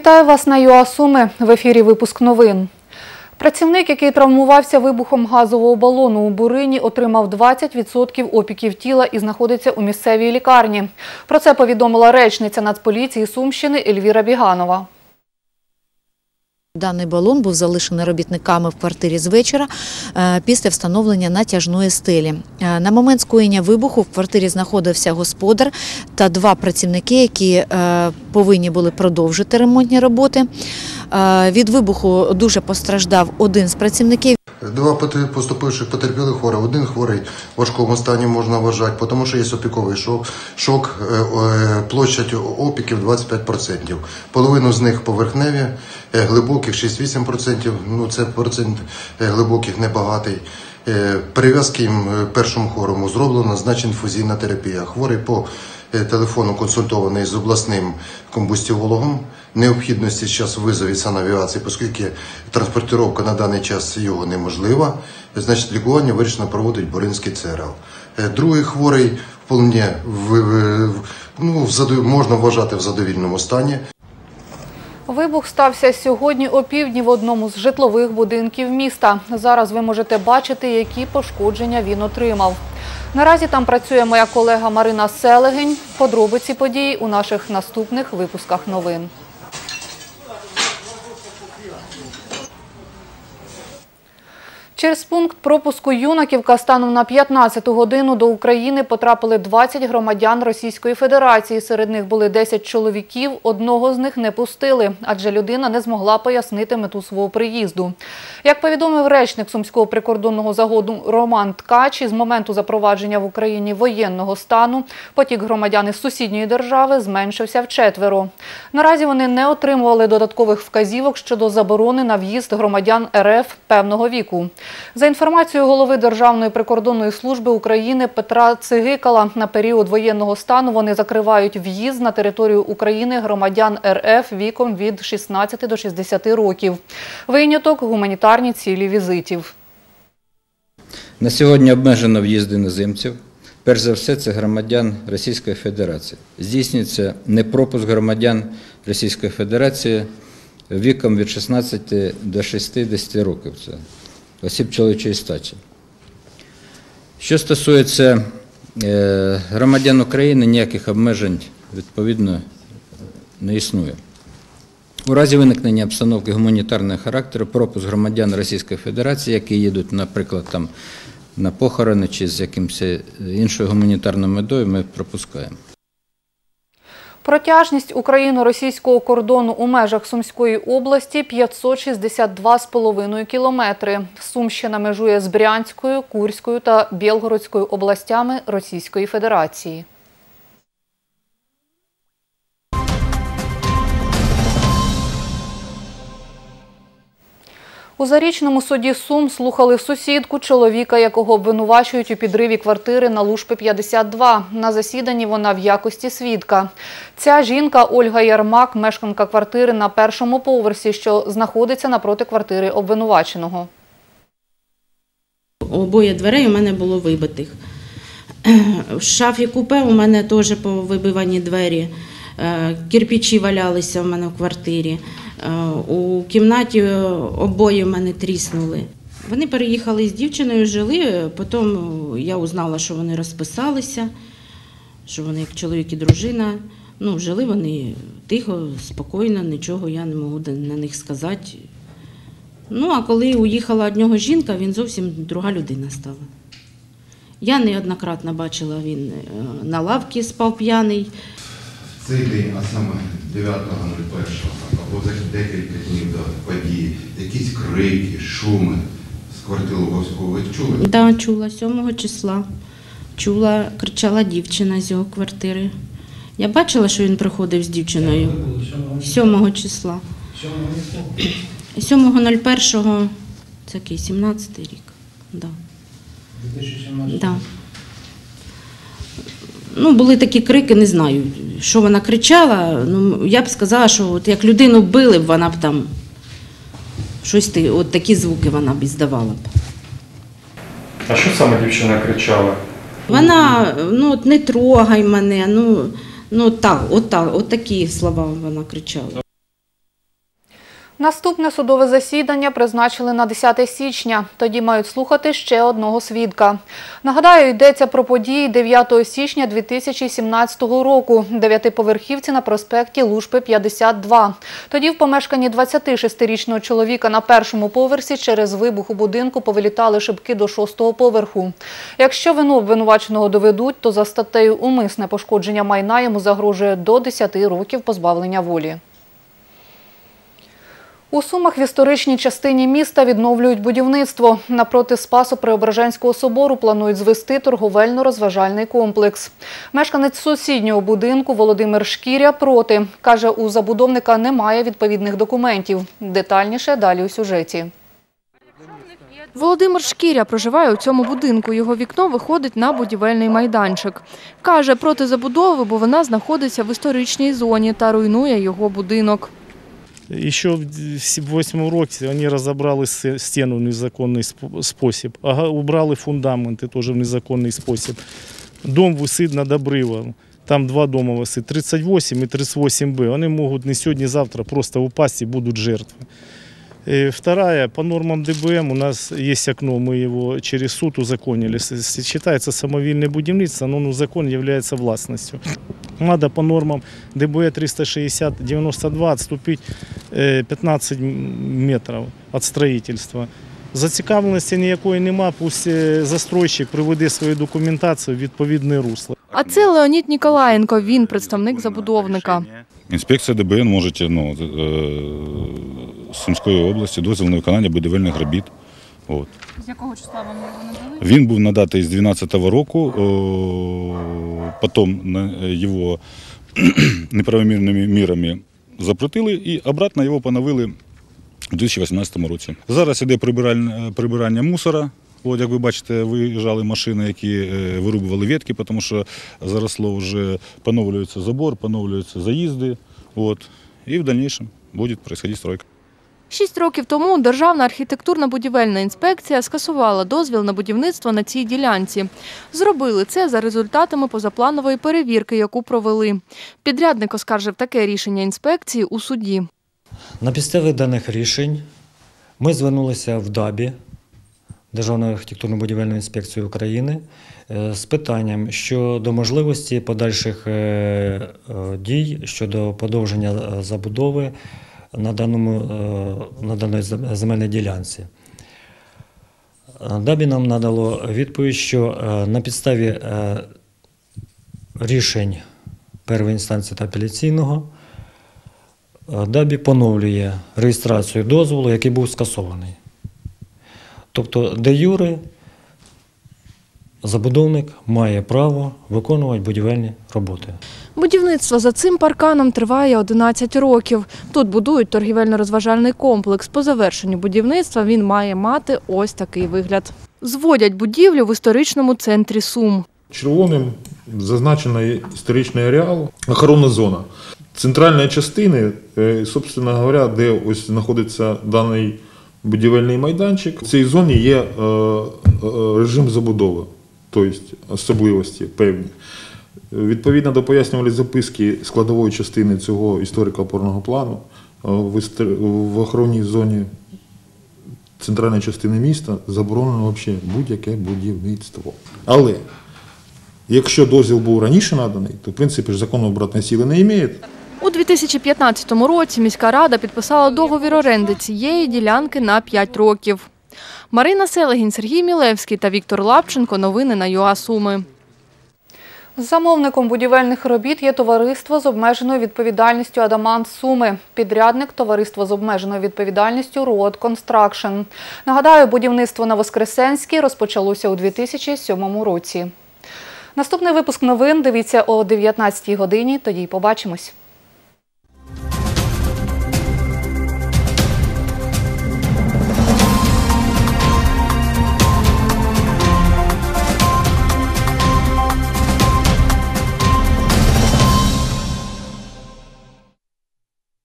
Вітаю вас на ЮАСуми. В ефірі випуск новин. Працівник, який травмувався вибухом газового балону у Бурині, отримав 20% опіків тіла і знаходиться у місцевій лікарні. Про це повідомила речниця Нацполіції Сумщини Ельвіра Біганова. Даний балон був залишений робітниками в квартирі з вечора е, після встановлення натяжної стелі. Е, На момент скоєння вибуху в квартирі знаходився господар та два працівники, які е, повинні були продовжити ремонтні роботи. Е, Від вибуху дуже постраждав один з працівників. Два поступивших потерпілих хворих. Один хворий в важкому стані можна вважати, тому що є опіковий шок. Шок е, е, площадь опіків 25%. Половину з них поверхневі, глибоких 6-8%. Ну це процент глибоких небагатий. Е, першому хворому зроблено, значить інфузійна терапія. Хворий по телефону консультований з обласним комбустівологом. Необхідності зараз визові санавіації, оскільки транспортировка на даний час його неможлива, значить лікування вирішено проводить Боринський ЦРЛ. Е, Другий хворий вполне в, в- ну, в можна вважати в задовільному стані. Вибух стався сьогодні опівдні в одному з житлових будинків міста. Зараз ви можете бачити, які пошкодження він отримав. Наразі там працює моя колега Марина Селегень. Подробиці подій у наших наступних випусках новин. Через пункт пропуску Юнаківка станом на 15 годину до України потрапили 20 громадян Російської Федерації. Серед них були 10 чоловіків. Одного з них не пустили, адже людина не змогла пояснити мету свого приїзду. Як повідомив речник Сумського прикордонного загону Роман Ткач, із моменту запровадження в Україні воєнного стану потік громадян із сусідньої держави зменшився вчетверо. Наразі вони не отримували додаткових вказівок щодо заборони на в'їзд громадян РФ певного віку. За інформацією голови Державної прикордонної служби України Петра Цигикала, на період воєнного стану вони закривають в'їзд на територію України громадян РФ віком від 16 до 60 років. Виняток – гуманітарні цілі візитів. На сьогодні обмежено в'їзд іноземців. Перш за все, це громадян Російської Федерації. Здійснюється непропуск громадян Російської Федерації віком від 16 до 60 років. Це осіб чоловічої статі. Що стосується е, громадян України, ніяких обмежень відповідно не існує. У разі виникнення обстановки гуманітарного характеру пропуск громадян Російської Федерації, які їдуть, наприклад, там на похорони чи з якимось іншою гуманітарною метою, ми пропускаємо. Протяжність україно-російського кордону у межах Сумської області 562,5 кілометри. Сумщина межує з Брянською, Курською та Білгородською областями Російської Федерації. У зарічному суді Сум слухали сусідку чоловіка, якого обвинувачують у підриві квартири на Лушпи 52. На засіданні вона в якості свідка. Ця жінка Ольга Ярмак, мешканка квартири на першому поверсі, що знаходиться напроти квартири обвинуваченого. Обоє дверей у мене було вибитих. В шафі купе у мене теж повибивані двері. Е, Кирпичі валялися в мене в квартирі. Е, У кімнаті обоє в мене тріснули. Вони переїхали з дівчиною, жили. Потім я узнала, що вони розписалися, що вони як чоловік і дружина. Ну, жили вони тихо, спокійно, нічого я не можу на них сказати. Ну, а коли уїхала від нього жінка, він зовсім друга людина стала. Я неоднократно бачила, він е, на лавці спав п'яний. Цей день, а саме 9.01, або за декілька днів до події, якісь крики, шуми з квартири Луговського ви чули? Да, чула 7 числа. Чула, кричала дівчина з його квартири. Я бачила, що він приходив з дівчиною 7 числа. 7.01, це який, 17 рік. Да. Да. Ну, були такі крики, не знаю, що вона кричала. Ну, я б сказала, що от як людину били б, вона б там щось ти- от такі звуки вона б здавала б. А що саме дівчина кричала? Вона ну от не трогай мене, ну, ну так, от так, от такі слова вона кричала. Наступне судове засідання призначили на 10 січня. Тоді мають слухати ще одного свідка. Нагадаю, йдеться про події 9 січня 2017 року. Дев'ятиповерхівці на проспекті Лужпи 52. Тоді в помешканні 26-річного чоловіка на першому поверсі через вибух у будинку повилітали шибки до шостого поверху. Якщо вину обвинуваченого доведуть, то за статтею умисне пошкодження майна йому загрожує до 10 років позбавлення волі. У Сумах в історичній частині міста відновлюють будівництво. Напроти Спасо-Преображенського собору планують звести торговельно-розважальний комплекс. Мешканець сусіднього будинку Володимир Шкіря проти. Каже, у забудовника немає відповідних документів. Детальніше далі у сюжеті. Володимир Шкіря проживає у цьому будинку. Його вікно виходить на будівельний майданчик. Каже, проти забудови, бо вона знаходиться в історичній зоні та руйнує його будинок. Еще в 2008 році вони розібрали стіну в незаконний сп- спосіб, убрали фундаменти теж в незаконний спосіб. Дом висить над обривом. Там два дома висить, 38 і 38Б. Вони можуть не сьогодні, завтра просто упасть і будуть жертви. Э, Вторая, по нормам ДБМ у нас есть окно, мы его через суд узаконили. С- с- Считается самовильное будівництво, но ну, закон является властностью. Надо по нормам ДБ 360-92 отступить э, 15 м- метров от строительства. Зацікавленості ніякої нема, пусть е, застройщик приведе свою документацію в відповідне русло. А це Леонід Ніколаєнко, він представник забудовника. Інспекція ДБН може ну, е, Сумської області дозвіл на виконання будівельних робіт. От. З якого числа вам його надали? Він був надатий з 2012 року, о, потім на- його неправомірними мірами запретили і обратно його поновили у 2018 році. Зараз іде прибирання, прибирання мусора. От, як ви бачите, виїжджали машини, які е, вирубували ветки, тому що заросло вже поновлюється забор, поновлюються заїзди. От, і в дальнейшем буде происходить стройка. Шість років тому Державна архітектурна будівельна інспекція скасувала дозвіл на будівництво на цій ділянці. Зробили це за результатами позапланової перевірки, яку провели. Підрядник оскаржив таке рішення інспекції у суді. На підставі даних рішень ми звернулися в ДАБІ, Державну архітектурно-будівельну інспекцію України, е, з питанням щодо можливості подальших е, е, дій щодо подовження забудови на, даному, е, на даній земельній ділянці. ДАБІ нам надало відповідь, що е, на підставі е, рішень першої інстанції та апеляційного ДАБІ поновлює реєстрацію дозволу, який був скасований. Тобто, де юри забудовник має право виконувати будівельні роботи. Будівництво за цим парканом триває 11 років. Тут будують торгівельно-розважальний комплекс. По завершенню будівництва він має мати ось такий вигляд. Зводять будівлю в історичному центрі Сум. Червоним зазначено історичний ареал, охоронна зона. Центральної частини, е, собственно говоря, де ось знаходиться даний будівельний майданчик, в цій зоні є е, е, режим забудови, тобто особливості певні. Відповідно до пояснювальної записки складової частини цього історико-опорного плану е, в охоронній зоні центральної частини міста заборонено будь-яке будівництво. Але якщо дозвіл був раніше наданий, то в принципі ж закон обратної сили не має. У 2015 році міська рада підписала договір оренди цієї ділянки на 5 років. Марина Селегін, Сергій Мілевський та Віктор Лапченко. Новини на ЮА Суми. Замовником будівельних робіт є товариство з обмеженою відповідальністю Адамант Суми. Підрядник товариство з обмеженою відповідальністю Road Construction. Нагадаю, будівництво на Воскресенській розпочалося у 2007 році. Наступний випуск новин дивіться о 19 годині. Тоді й побачимось.